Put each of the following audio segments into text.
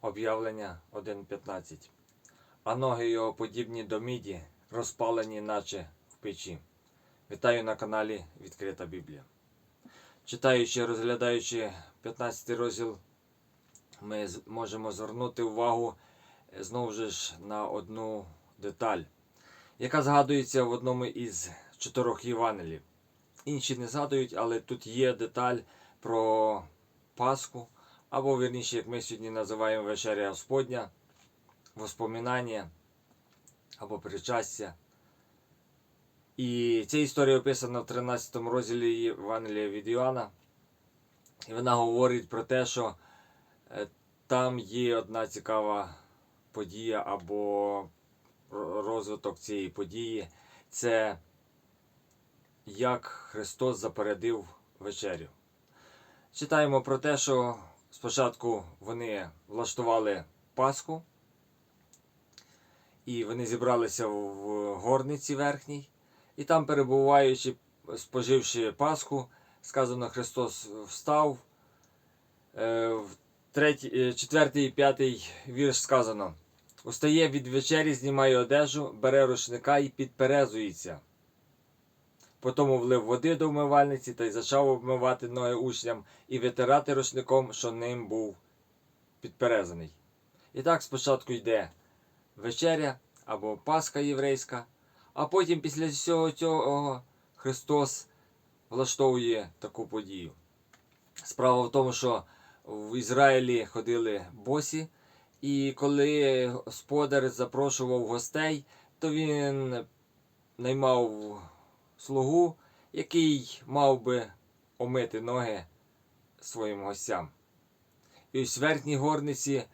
Об'явлення 1.15. А ноги його подібні до міді, розпалені, наче в печі. Вітаю на каналі Відкрита Біблія. Читаючи, розглядаючи 15 розділ, ми можемо звернути увагу е, знову ж на одну деталь, яка згадується в одному із чотирьох Євангелів. Інші не згадують, але тут є деталь про Пасху, або вірніше, як ми сьогодні називаємо вечеря Господня, воспоминання або причастя. І ця історія описана в 13 розділі Євангелія від Іоанна. І вона говорить про те, що е, там є одна цікава подія або розвиток цієї події. Це як Христос запередив вечерю. Читаємо про те, що спочатку вони влаштували Пасху, і вони зібралися в горниці верхній, і там, перебуваючи, споживши Пасху, сказано, Христос встав. Е, В е, четвертий і п'ятий вірш сказано: Устає від вечері, знімає одежу, бере рушника і підперезується. Потому влив води до вмивальниці та й почав обмивати ноги учням і витирати рушником, що ним був підперезаний. І так спочатку йде вечеря або Пасха єврейська, а потім після всього цього Христос влаштовує таку подію. Справа в тому, що в Ізраїлі ходили босі, і коли господар запрошував гостей, то він наймав слугу, який мав би омити ноги своїм гостям. І ось в верхній горниці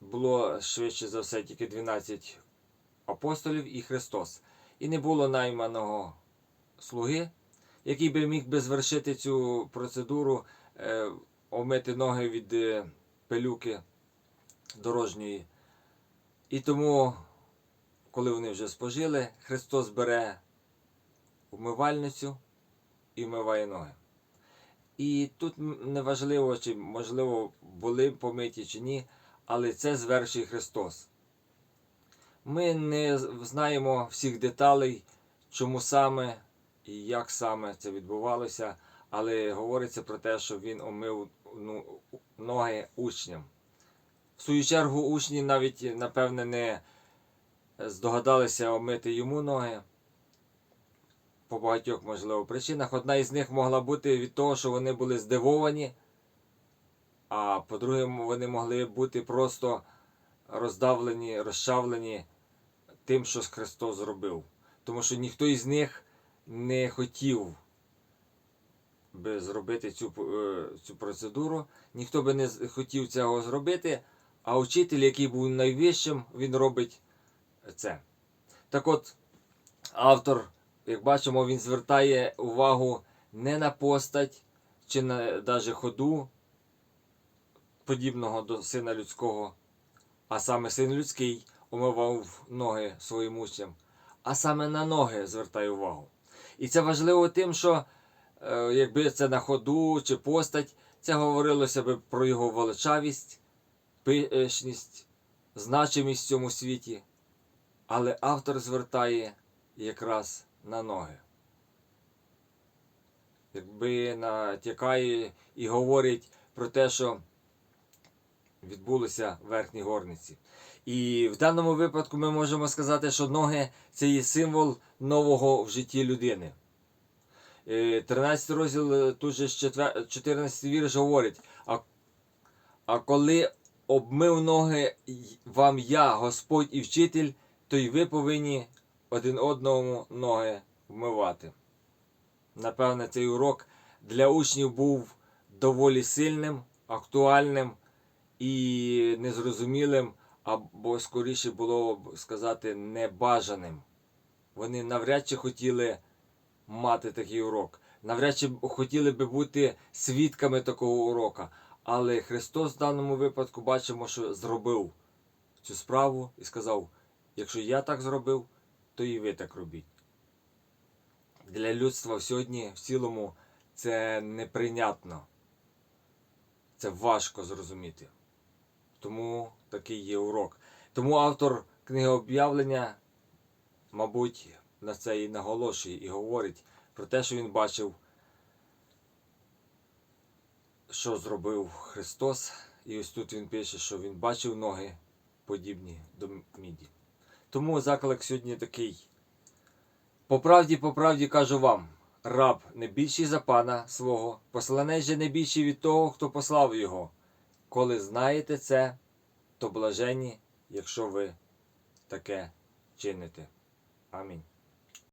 було швидше за все тільки 12 апостолів і Христос. І не було найманого слуги, який би міг би звершити цю процедуру, е, омити ноги від е, пилюки дорожньої. І тому, коли вони вже спожили, Христос бере вмивальницю і вмиває ноги. І тут неважливо, чи можливо були помиті чи ні, але це звершує Христос. Ми не знаємо всіх деталей, чому саме і як саме це відбувалося, але говориться про те, що він омив ну, ноги учням. В свою чергу учні навіть, напевне, не здогадалися омити йому ноги по багатьох, можливо, причинах. Одна із них могла бути від того, що вони були здивовані, а по-друге, вони могли бути просто роздавлені, розчавлені тим, що Христос зробив. Тому що ніхто із них не хотів би зробити цю, е, цю процедуру, ніхто би не хотів цього зробити, а учитель, який був найвищим, він робить це. Так от, автор, як бачимо, він звертає увагу не на постать чи на навіть ходу подібного до сина людського, а саме син людський умивав ноги своїм учням, а саме на ноги звертає увагу. І це важливо тим, що е, якби це на ходу чи постать, це говорилося би про його величавість, пишність, значимість в цьому світі. Але автор звертає якраз на ноги. Якби натякає і говорить про те, що відбулося в верхній горниці. І в даному випадку ми можемо сказати, що ноги це є символ нового в житті людини. Е, 13 розділ, е, тут же 14 вірш говорить: а, а коли обмив ноги вам я, Господь і вчитель, то й ви повинні один одному ноги вмивати. Напевне, цей урок для учнів був доволі сильним, актуальним і незрозумілим, або скоріше було б сказати небажаним. Вони навряд чи хотіли мати такий урок, навряд чи хотіли би бути свідками такого урока. Але Христос в даному випадку бачимо, що зробив цю справу і сказав: якщо я так зробив, то і ви так робіть. Для людства сьогодні в цілому це неприйнятно. Це важко зрозуміти. Тому такий є урок. Тому автор книги об'явлення, мабуть, на це і наголошує і говорить про те, що він бачив, що зробив Христос. І ось тут він пише, що він бачив ноги подібні до міді. Тому заклик сьогодні такий. По правді, по правді кажу вам, раб не більший за пана свого, посланець же не більший від того, хто послав його. Коли знаєте це, то блажені, якщо ви таке чините. Амінь.